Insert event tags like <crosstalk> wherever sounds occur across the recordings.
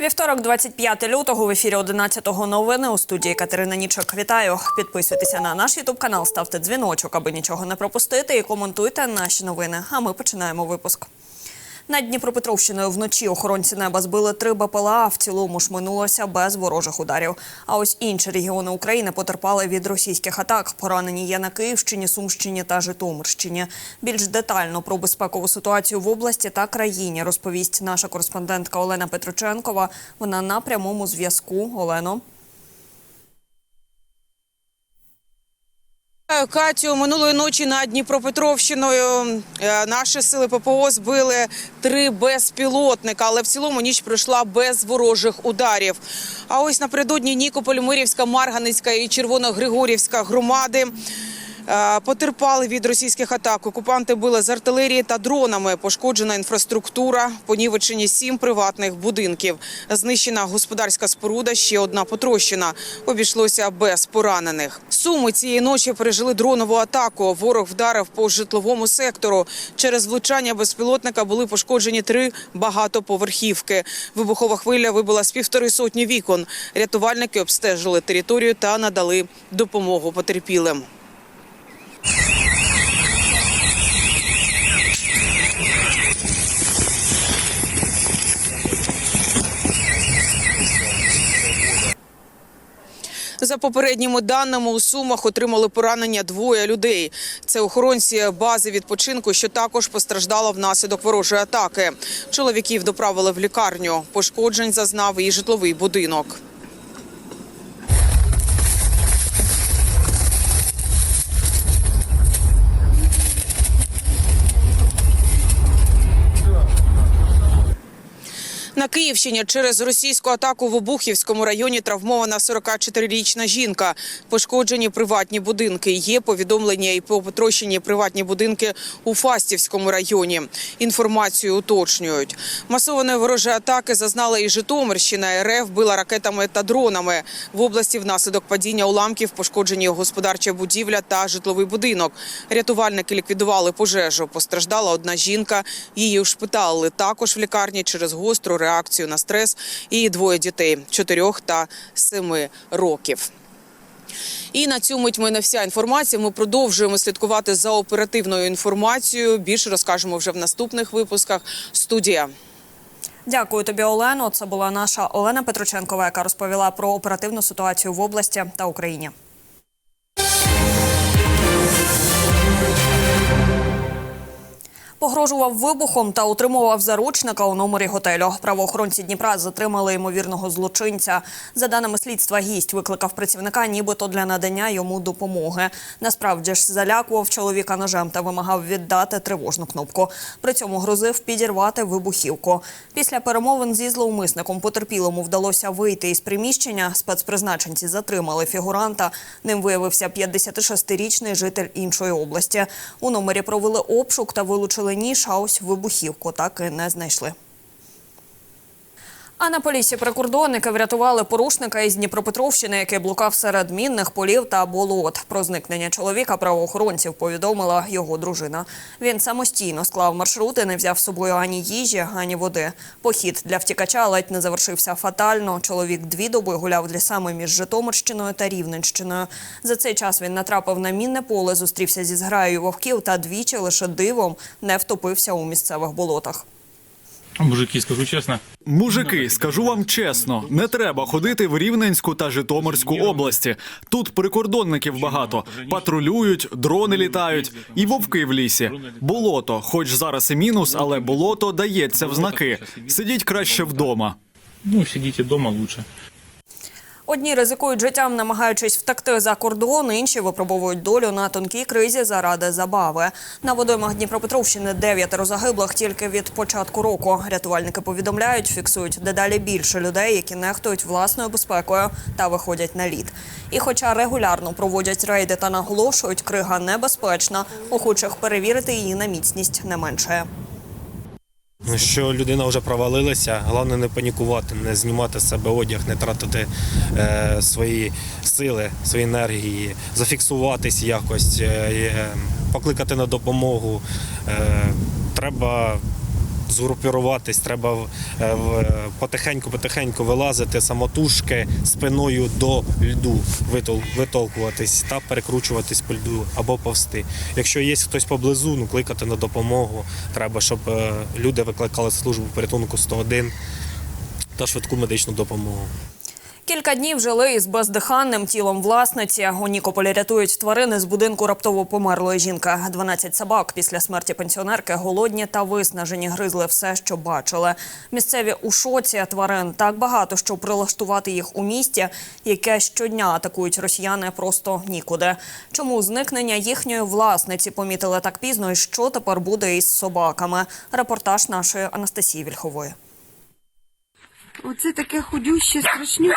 Вівторок, 25 лютого, в ефірі 11-го новини у студії Катерина Нічок. Вітаю. Підписуйтеся на наш ютуб канал, ставте дзвіночок, аби нічого не пропустити, і коментуйте наші новини. А ми починаємо випуск. Над Дніпропетровщиною вночі охоронці неба збили три БПЛА. В цілому ж минулося без ворожих ударів. А ось інші регіони України потерпали від російських атак. Поранені є на Київщині, Сумщині та Житомирщині. Більш детально про безпекову ситуацію в області та країні розповість наша кореспондентка Олена Петроченкова. Вона на прямому зв'язку. Олено. Катю, минулої ночі над Дніпропетровщиною е, наші сили ППО збили три безпілотника, але в цілому ніч пройшла без ворожих ударів. А ось напередодні Нікополь, Мирівська, Марганицька і Червоногригорівська громади потерпали від російських атак. Окупанти били з артилерії та дронами. Пошкоджена інфраструктура, понівечені сім приватних будинків. Знищена господарська споруда, ще одна потрощена. Обійшлося без поранених. Суми цієї ночі пережили дронову атаку. Ворог вдарив по житловому сектору. Через влучання безпілотника були пошкоджені три багатоповерхівки. Вибухова хвиля вибила з півтори сотні вікон. Рятувальники обстежили територію та надали допомогу потерпілим. За попередніми даними у Сумах отримали поранення двоє людей. Це охоронці бази відпочинку, що також постраждала внаслідок ворожої атаки. Чоловіків доправили в лікарню. Пошкоджень зазнав і житловий будинок. На Київщині через російську атаку в Обухівському районі травмована 44-річна жінка. Пошкоджені приватні будинки. Є повідомлення і про потрощені приватні будинки у Фастівському районі. Інформацію уточнюють. Масованої ворожої атаки зазнала і Житомирщина. РФ била ракетами та дронами. В області внаслідок падіння уламків пошкоджені господарча будівля та житловий будинок. Рятувальники ліквідували пожежу. Постраждала одна жінка. Її ушпиталили також в лікарні через гостру реакцію на стрес. І двоє дітей – чотирьох та семи років. І на цю мить мене вся інформація. Ми продовжуємо слідкувати за оперативною інформацією. Більше розкажемо вже в наступних випусках. Студія. Дякую тобі, Олено. Це була наша Олена Петроченкова, яка розповіла про оперативну ситуацію в області та Україні. Погрожував вибухом та утримував заручника у номері готелю. Правоохоронці Дніпра затримали ймовірного злочинця. За даними слідства, гість викликав працівника, нібито для надання йому допомоги. Насправді ж залякував чоловіка ножем та вимагав віддати тривожну кнопку. При цьому грозив підірвати вибухівку. Після перемовин зі зловмисником потерпілому вдалося вийти із приміщення. Спецпризначенці затримали фігуранта. Ним виявився 56-річний житель іншої області. У номері провели обшук та вилучили ніж, а ось вибухівку так і не знайшли. А на полісі прикордонники врятували порушника із Дніпропетровщини, який блукав серед мінних полів та болот. Про зникнення чоловіка правоохоронців повідомила його дружина. Він самостійно склав маршрути, не взяв з собою ані їжі, ані води. Похід для втікача ледь не завершився фатально. Чоловік дві доби гуляв лісами між Житомирщиною та Рівненщиною. За цей час він натрапив на мінне поле, зустрівся зі зграєю вовків та двічі лише дивом не втопився у місцевих болотах. Мужики, скажу чесно, Мужики, скажу вам чесно, не треба ходити в Рівненську та Житомирську області. Тут прикордонників багато, патрулюють, дрони літають і вовки в лісі. Болото, хоч зараз і мінус, але болото дається в знаки. Сидіть краще вдома. ну сидіть вдома лучше. Одні ризикують життям, намагаючись втекти за кордон, інші випробовують долю на тонкій кризі заради забави. На водоймах Дніпропетровщини дев'ятеро загиблих тільки від початку року. Рятувальники повідомляють, фіксують дедалі більше людей, які нехтують власною безпекою та виходять на лід. І, хоча регулярно проводять рейди та наголошують, крига небезпечна, охочих перевірити її на міцність не менше. Що людина вже провалилася. Головне не панікувати, не знімати з себе одяг, не тратити е, свої сили, свої енергії, зафіксуватись якось, е, е, покликати на допомогу. Е, треба згрупіруватись, треба потихеньку-потихеньку вилазити самотужки спиною до льду, витол- витолкуватись та перекручуватись по льду або повсти. Якщо є хтось поблизу, ну кликати на допомогу. Треба, щоб е, люди викликали службу порятунку 101 та швидку медичну допомогу. Кілька днів жили із бездиханним тілом власниці. У Нікополі рятують тварини з будинку раптово померлої жінки. 12 собак після смерті пенсіонерки голодні та виснажені гризли все, що бачили. Місцеві у шоці тварин так багато, що прилаштувати їх у місті, яке щодня атакують росіяни, просто нікуди. Чому зникнення їхньої власниці помітили так пізно, і що тепер буде із собаками? Репортаж нашої Анастасії Вільхової. Оце таке худюще, страшнюще.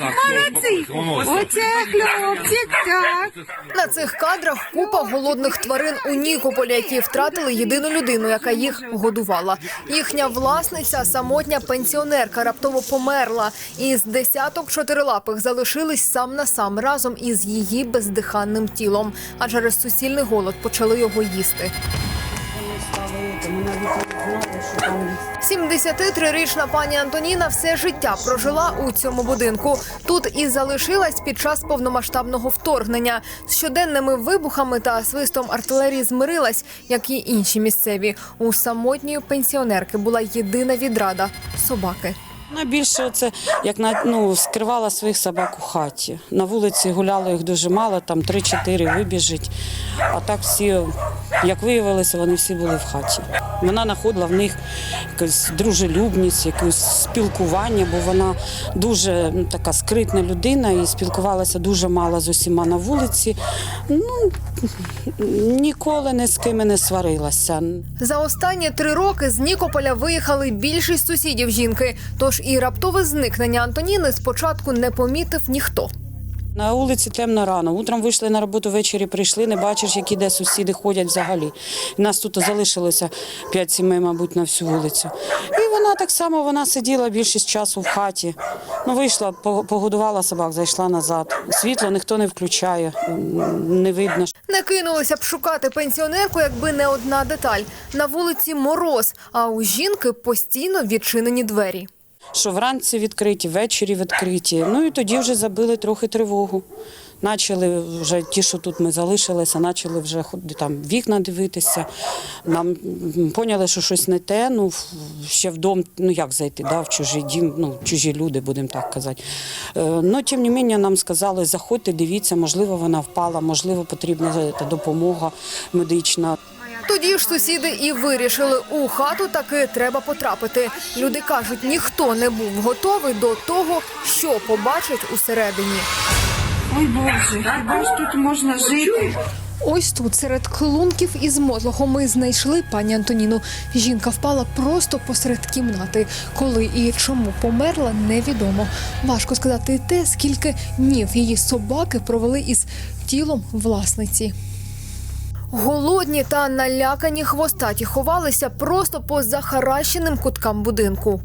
Молодці! Оце хлопчик, так. На цих кадрах купа голодних тварин у Нікополі, які втратили єдину людину, яка їх годувала. Їхня власниця, самотня пенсіонерка, раптово померла. І з десяток чотирилапих залишились сам на сам разом із її бездиханним тілом. А через суцільний голод почали його їсти. 73-річна пані Антоніна все життя прожила у цьому будинку. Тут і залишилась під час повномасштабного вторгнення. З щоденними вибухами та свистом артилерії змирилась, як і інші місцеві. У самотньої пенсіонерки була єдина відрада собаки. Найбільше це як на ну скривала своїх собак у хаті. На вулиці гуляло їх дуже мало, там 3-4 вибіжить. А так всі, як виявилося, вони всі були в хаті. Вона знаходила в них якусь дружелюбність, якесь спілкування, бо вона дуже ну, така скритна людина і спілкувалася дуже мало з усіма на вулиці. Ну ніколи ні з ким не сварилася. За останні три роки з Нікополя виїхали більшість сусідів жінки. Тож і раптове зникнення Антоніни спочатку не помітив ніхто. На вулиці темно рано. Утром вийшли на роботу, ввечері прийшли, не бачиш, які де сусіди ходять взагалі. Нас тут залишилося п'ять сімей, мабуть, на всю вулицю. І вона так само вона сиділа більшість часу в хаті. Ну, вийшла, погодувала собак, зайшла назад. Світло ніхто не включає, не видно. Не кинулися б шукати пенсіонерку, якби не одна деталь. На вулиці мороз, а у жінки постійно відчинені двері. Що вранці відкриті, ввечері відкриті. Ну і тоді вже забили трохи тривогу. Начали вже ті, що тут ми залишилися, почали вже ходи- там вікна дивитися. Нам м, поняли, що щось не те. Ну ще в дом, ну як зайти, да, в чужий дім, ну чужі люди, будемо так казати. Е, ну тим не менше нам сказали, заходьте, дивіться, можливо, вона впала, можливо, потрібна допомога медична. Тоді ж сусіди і вирішили, у хату таки треба потрапити. Люди кажуть, ніхто не був готовий до того, що побачить усередині. Ой Боже, хіба ж тут можна жити? Ось тут, серед клунків із мотлоху, ми знайшли пані Антоніну. Жінка впала просто посеред кімнати. Коли і чому померла, невідомо. Важко сказати те, скільки днів її собаки провели із тілом власниці. Голодні та налякані хвостаті ховалися просто по захаращеним куткам будинку.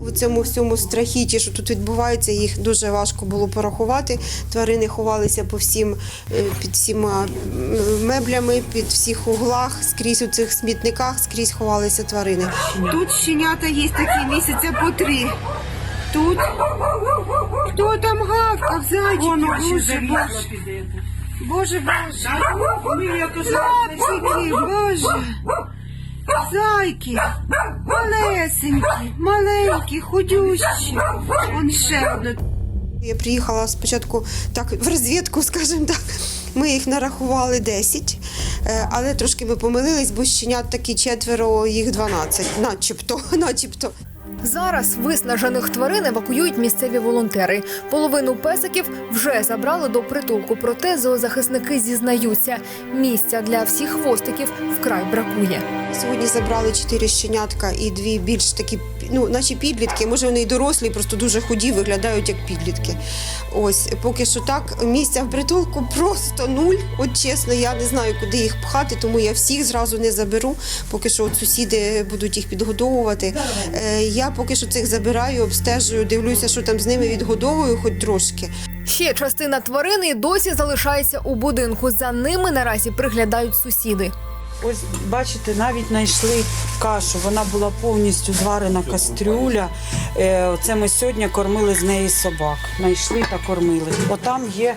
У цьому всьому страхіті, що тут відбувається, їх дуже важко було порахувати. Тварини ховалися по всім е, під всіма меблями, під всіх углах, скрізь у цих смітниках, скрізь ховалися тварини. Тут щенята є такі місяця по три. Тут хто там гавкав, зайчики? Боже, Боже. Боже, Боже. Хлопчики, Боже. Зайки, малесенькі, маленькі, худющі. Он ще одне. Я приїхала спочатку так в розвідку, скажімо так. Ми їх нарахували 10, е, але трошки ми помилились, бо щенят такі четверо, їх 12, начебто, <laughs> начебто. Зараз виснажених тварин евакуюють місцеві волонтери. Половину песиків вже забрали до притулку. Проте зоозахисники зізнаються, місця для всіх хвостиків вкрай бракує. Сьогодні забрали чотири щенятка і дві більш такі, ну, наче підлітки. Може, вони й дорослі, просто дуже худі, виглядають як підлітки. Ось, поки що так, місця в притулку просто нуль. От чесно, я не знаю, куди їх пхати, тому я всіх зразу не заберу. Поки що от сусіди будуть їх підгодовувати. Е, я поки що цих забираю, обстежую, дивлюся, що там з ними відгодовую, хоч трошки. Ще частина тварин і досі залишається у будинку. За ними наразі приглядають сусіди. Ось бачите, навіть знайшли кашу. Вона була повністю зварена кастрюля. Е, Це ми сьогодні кормили з неї собак. Знайшли та кормили. Отам є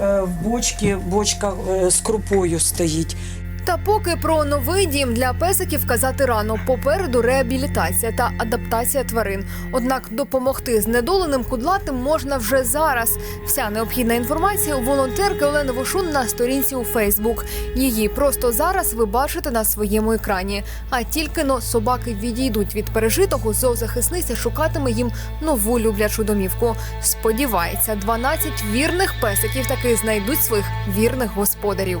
е, в бочці бочка е, з крупою стоїть. Та поки про новий дім для песиків казати рано. Попереду реабілітація та адаптація тварин. Однак допомогти знедоленим кудлатим можна вже зараз. Вся необхідна інформація у волонтерки Олени Вошун на сторінці у Фейсбук. Її просто зараз ви бачите на своєму екрані. А тільки но собаки відійдуть від пережитого, зоозахисниця шукатиме їм нову люблячу домівку. Сподівається, 12 вірних песиків таки знайдуть своїх вірних господарів.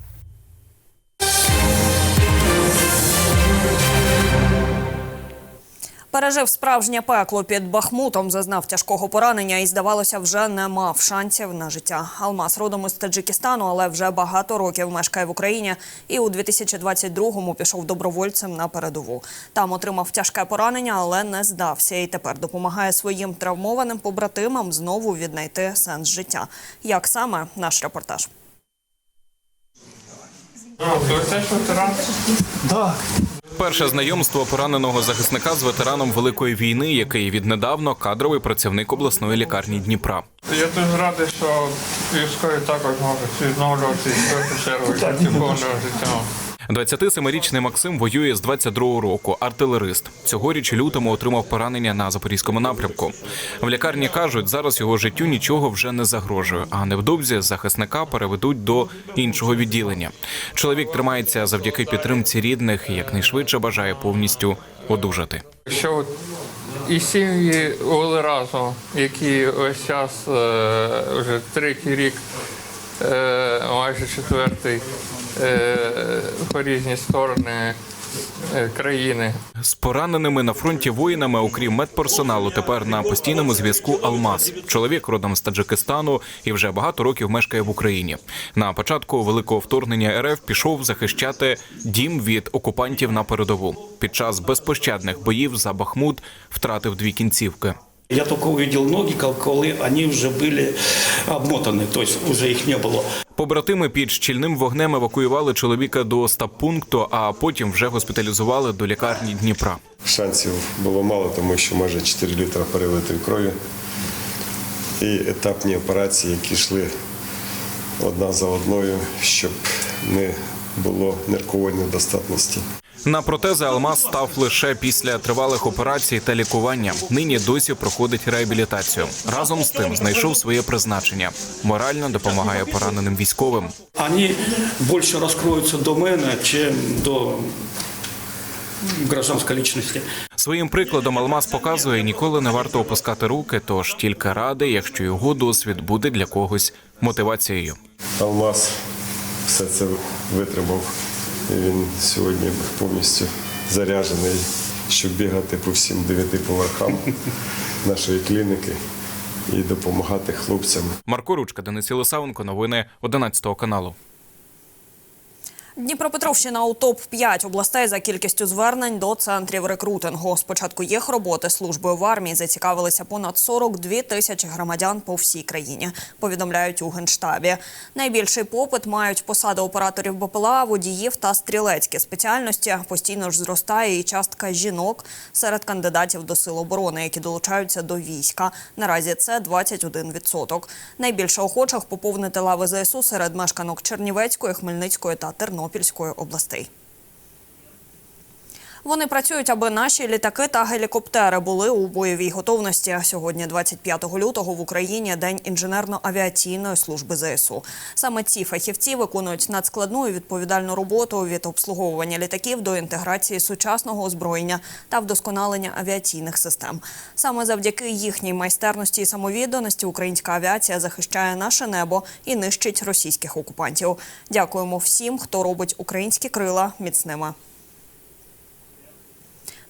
Пережив справжнє пекло під Бахмутом, зазнав тяжкого поранення і, здавалося, вже не мав шансів на життя. Алмаз родом із Таджикистану, але вже багато років мешкає в Україні і у 2022-му пішов добровольцем на передову. Там отримав тяжке поранення, але не здався. І тепер допомагає своїм травмованим побратимам знову віднайти сенс життя. Як саме наш репортаж? Перше знайомство пораненого захисника з ветераном Великої війни, який віднедавно кадровий працівник обласної лікарні Дніпра. Я дуже радий, що військові також можуть відновлювати першу чергу. 27-річний Максим воює з 22-го року, артилерист. Цьогоріч лютому отримав поранення на запорізькому напрямку. В лікарні кажуть, зараз його життю нічого вже не загрожує, а невдовзі захисника переведуть до іншого відділення. Чоловік тримається завдяки підтримці рідних і якнайшвидше бажає повністю одужати. Що і сім'ї були разом, які ось час е, вже третій рік, е, майже четвертий, по різні сторони е, країни. З пораненими на фронті воїнами, окрім медперсоналу, тепер на постійному зв'язку Алмаз. Чоловік родом з Таджикистану і вже багато років мешкає в Україні. На початку великого вторгнення РФ пішов захищати дім від окупантів на передову. Під час безпощадних боїв за Бахмут втратив дві кінцівки. Я только увидел ноги, как- коли они уже были обмотаны, то есть уже их не было. Побратими під щільним вогнем евакуювали чоловіка до стаб-пункту, а потім вже госпіталізували до лікарні Дніпра. Шансів було мало, тому що майже 4 літра перелитої крові. І етапні операції, які йшли одна за одною, щоб не було ниркової недостатності. На протези Алмаз став лише після тривалих операцій та лікування. Нині досі проходить реабілітацію. Разом з тим знайшов своє призначення. Морально допомагає пораненим військовим. Они больше раскроются до мене, чем до гражданской личности. Своїм прикладом Алмаз показує, ніколи не варто опускати руки, тож тільки радий, якщо його досвід буде для когось мотивацією. Алмаз все це витримав. Він сьогодні повністю заряджений, щоб бігати по всім дев'яти поверхам <laughs> нашої клініки і допомагати хлопцям. Марко Ручка, Денис Єлисавенко, новини 11 каналу. Дніпропетровщина у топ 5 областей за кількістю звернень до центрів рекрутингу. З початку їх роботи службою в армії зацікавилися понад 42 тисячі громадян по всій країні. Повідомляють у генштабі. Найбільший попит мають посади операторів БПЛА, водіїв та стрілецькі спеціальності. Постійно ж зростає і частка жінок серед кандидатів до сил оборони, які долучаються до війська. Наразі це 21%. Найбільше охочих поповнити лави ЗСУ серед мешканок Чернівецької, Хмельницької та Тернопільської областей. Вони працюють, аби наші літаки та гелікоптери були у бойовій готовності. Сьогодні, 25 лютого, в Україні день інженерно-авіаційної служби ЗСУ. Саме ці фахівці виконують надскладну і відповідальну роботу від обслуговування літаків до інтеграції сучасного озброєння та вдосконалення авіаційних систем. Саме завдяки їхній майстерності і самовідданості українська авіація захищає наше небо і нищить російських окупантів. Дякуємо всім, хто робить українські крила міцними.